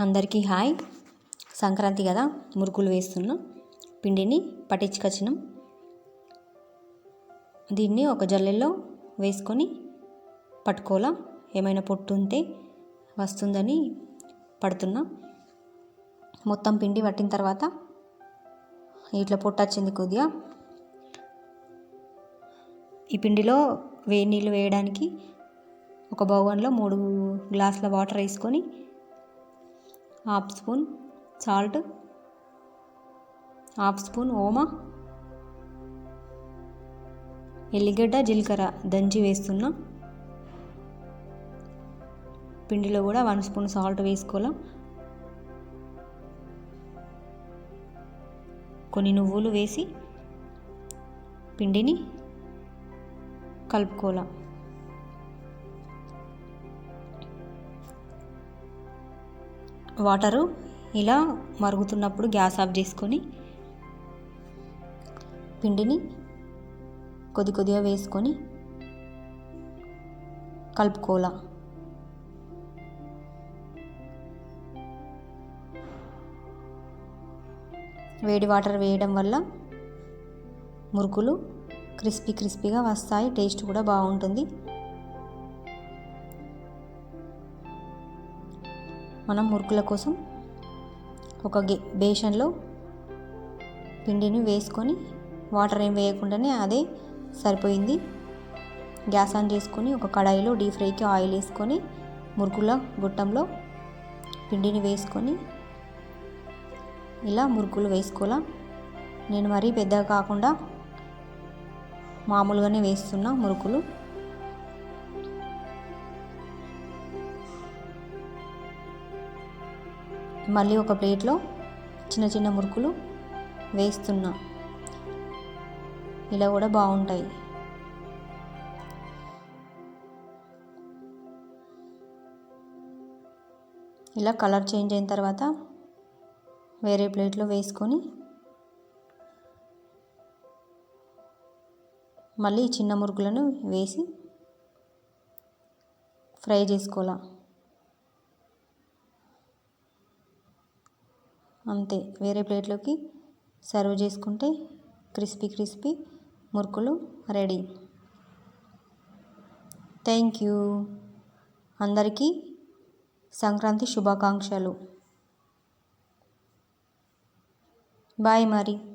అందరికీ హాయ్. సంక్రాంతి కదా మురుకులు వేస్తున్నాం. పిండిని పట్టించుకొచ్చినాం. దీన్ని ఒక జల్లెల్లో వేసుకొని పట్టుకోవాలా? ఏమైనా పొట్టు ఉంటే వస్తుందని పడుతున్నా. మొత్తం పిండి పట్టిన తర్వాత ఇట్లా పొట్టు వచ్చింది కొద్దిగా. ఈ పిండిలో వేడి నీళ్ళు వేయడానికి ఒక బౌగన్లో మూడు గ్లాసుల వాటర్ వేసుకొని half spoon salt half spoon ఓమా ఎల్లిగడ్డ జీలకర్ర దంచి వేస్తున్నా. పిండిలో కూడా వన్ స్పూన్ సాల్ట్ వేసుకోవాలా. కొన్ని నువ్వులు వేసి పిండిని కలుపుకోవాలా. వాటరు ఇలా మరుగుతున్నప్పుడు గ్యాస్ ఆఫ్ చేసుకొని పిండిని కొద్ది కొద్దిగా వేసుకొని కలుపుకోవాలా. వేడి వాటర్ వేయడం వల్ల మురుకులు క్రిస్పీ క్రిస్పీగా వస్తాయి టేస్ట్ కూడా బాగుంటుంది. మనం మురుకుల కోసం ఒక గే బేషన్లో పిండిని వేసుకొని వాటర్ ఏం వేయకుండానే అదే సరిపోయింది. గ్యాస్ ఆన్ చేసుకొని ఒక కడాయిలో డీప్ ఫ్రైకి ఆయిల్ వేసుకొని మురుకుల గుట్టంలో పిండిని వేసుకొని ఇలా మురుకులు వేసుకోవాలా. నేను మరీ పెద్దగా కాకుండా మామూలుగానే వేస్తున్నా మురుకులు. మళ్ళీ ఒక ప్లేట్లో చిన్న చిన్న మురుకులు వేస్తున్నా. ఇలా కూడా బాగుంటాయి. ఇలా కలర్ చేంజ్ అయిన తర్వాత వేరే ప్లేట్లో వేసుకొని మళ్ళీ చిన్న మురుకులను వేసి ఫ్రై చేసుకోవాలా. అంతే. వేరే ప్లేట్లోకి సర్వ్ చేసుకుంటే క్రిస్పీ క్రిస్పీ మురుకులు రెడీ. Thank you. అందరికీ సంక్రాంతి శుభాకాంక్షలు. బాయ్ మరి.